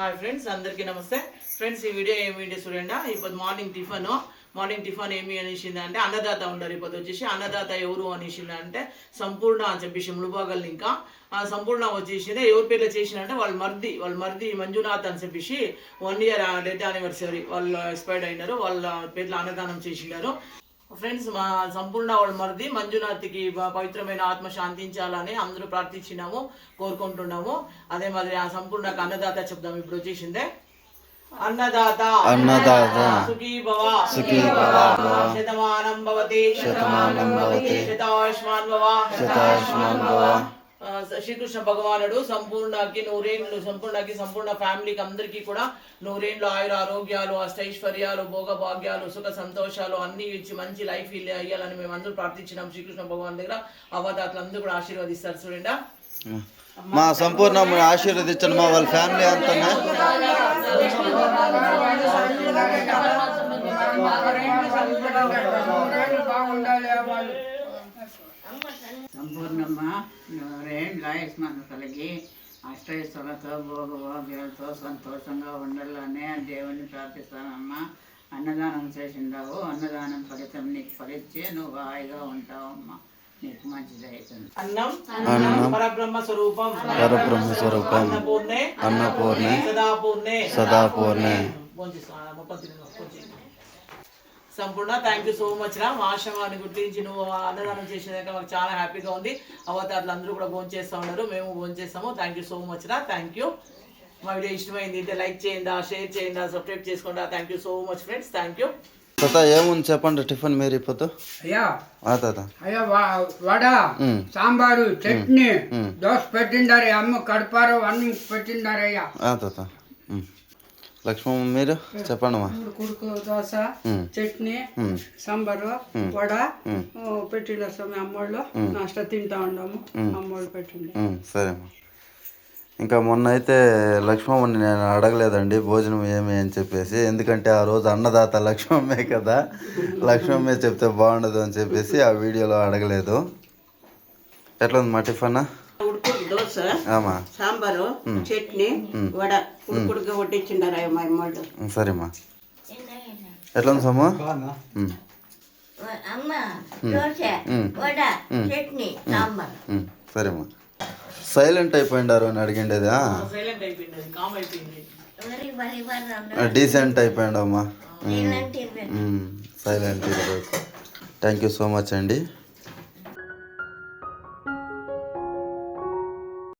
Hi friends అందరికీ నమస్తే. Friends ఈ వీడియో ఏం వీడియో చూడండి. ఇప్పుడు మార్నింగ్ టిఫన్ మార్నింగ్ టిఫన్ ఏమి అనేసింది అంటే అన్నదాత ఉండరు ఇప్పుడు వచ్చేసి అన్నదాత ఎవరు అనేసింది అంటే సంపూర్ణ అని చెప్పేసి ముಳುబాగల్ ఇంకా. సంపూర్ణ వచ్చేసింది. ఎవరి పేర్లో చేసిందంటే వాళ్ళ మర్ది వాళ్ళ మర్ది మంజునాథ్ అని చెప్పేసి వన్ ఇయర్ డెత్ యానివర్సరీ వాళ్ళు ఎక్స్పైర్డ్ అయినారు. వాళ్ళ పేర్లో అన్నదానం చేసినారు ఫ్రెండ్స్ మా సంపూర్ణ వాళ్ళ మరిది మంజునాథ్కి పవిత్రమైన ఆత్మ శాంతించాలని అందరూ ప్రార్థించినాము కోరుకుంటున్నాము. అదే మాదిరి ఆ సంపూర్ణకు అన్నదాత చెప్దాం ఇప్పుడు వచ్చేసిందే. అన్నదాత. అన్నదాత. సుఖీ భవ. సుఖీ భవ. శతమానం భవతి. శతమానం భవతి. శతాయుష్మాన్ భవ. శతాయుష్మాన్ భవ. ఆ, శ్రీకృష్ణ భగవానుడు సంపూర్ణకి నూరేండ్లు సంపూర్ణకి సంపూర్ణ ఫ్యామిలీకి అందరికీ కూడా నూరేండ్లు ఆయుర ఆరోగ్యాలు అష్టైశ్వర్యాలు భోగ భాగ్యాలు సుఖ సంతోషాలు అన్ని ఇచ్చి మంచి లైఫ్ ఇల్లు అయ్యాలని మేము అందరూ ప్రార్థించినాం శ్రీకృష్ణ భగవాన్ దగ్గర. అవతాతలు అందరూ కూడా ఆశీర్వదిస్తారు చూడండి. మా సంపూర్ణ ఆశీర్వదించండి మా వాళ్ళ ఫ్యామిలీ అంతా. సంపూర్ణమ్మ నూరేండ్ల ఆయుష్మాన్ కలిగి భోగభోగ్యాలతో సంతోషంగా ఉండాలని ఆ దేవుణ్ణి ప్రార్థిస్తానమ్మా. అన్నదానం చేసిండావు. అన్నదానం ఫలితం నీకు ఫలించి నువ్వు హాయిగా ఉంటావమ్మా. నీకు మంచిది అవుతుంది అన్నం అన్నం. పరబ్రహ్మ స్వరూపం పరబ్రహ్మ స్వరూపం అన్నపూర్ణే అన్నపూర్ణే సదాపూర్ణే. సదాపూర్ణే. సంపూర్ణ. థ్యాంక్ యూ సో మచ్ రా మా ఆశ్రమాన్ని గుర్తించి నువ్వు అన్నదానం చేసేదాకా మాకు చాలా హ్యాపీగా ఉంది. అవతారులు అందరూ కూడా భోజనం చేస్తూ ఉన్నారు. మేము భోజనం చేస్తాము. థ్యాంక్ యూ సో మచ్ రా థ్యాంక్ యూ మా వీడియో ఇష్టమైంది అంటే లైక్ చేయండి షేర్ చేయండి సబ్స్క్రైబ్ చేసుకోండి. Thank you so much friends thank you తాత ఏముంది చెప్పండి. టిఫిన్ మీరు ఇప్పుడు. అయ్యా. ఆ తాత. అయ్యా వడ. సాంబారు చట్నీ. దోశ పెట్టిండారు అమ్మ కడపారు అన్ని పెట్టిండారయ్యా. ఆ తాత. లక్ష్మమ్మ మీరు చెప్పండి మా కుడుకు దోశ. చట్నీ. సాంబారు వడ. పెట్టిండారు స్వామి అమ్మోళ్ళు. నాష్ట తింటా ఉన్నాము అమ్మోళ్ళు పెట్టిండు. సరేమ్మా. ఇంకా మొన్న అయితే లక్ష్మమ్మని నేను అడగలేదండి భోజనం ఏమి అని చెప్పేసి. ఎందుకంటే ఆ రోజు అన్నదాత లక్ష్మమ్మే కదా. లక్ష్మమ్మే చెప్తే బాగుండదు అని చెప్పేసి ఆ వీడియోలో అడగలేదు. ఎట్లా ఉంది మా టిఫన్? ఉడుకుడు దోశ ఆమా. సాంబారు చట్నీ వడ. ఉడుకుడుగా వడ్డించిండారు మా అమ్మోళ్ళు. ఉమ్, సరేమ్మా ఎట్లా ఉంది సమ్ము సరేమ్మా సైలెంట్ అయిపోయిండారు అని అడిగిండేది? Decent అయిపోయిండమ్మా. Silent thank you so much అండి.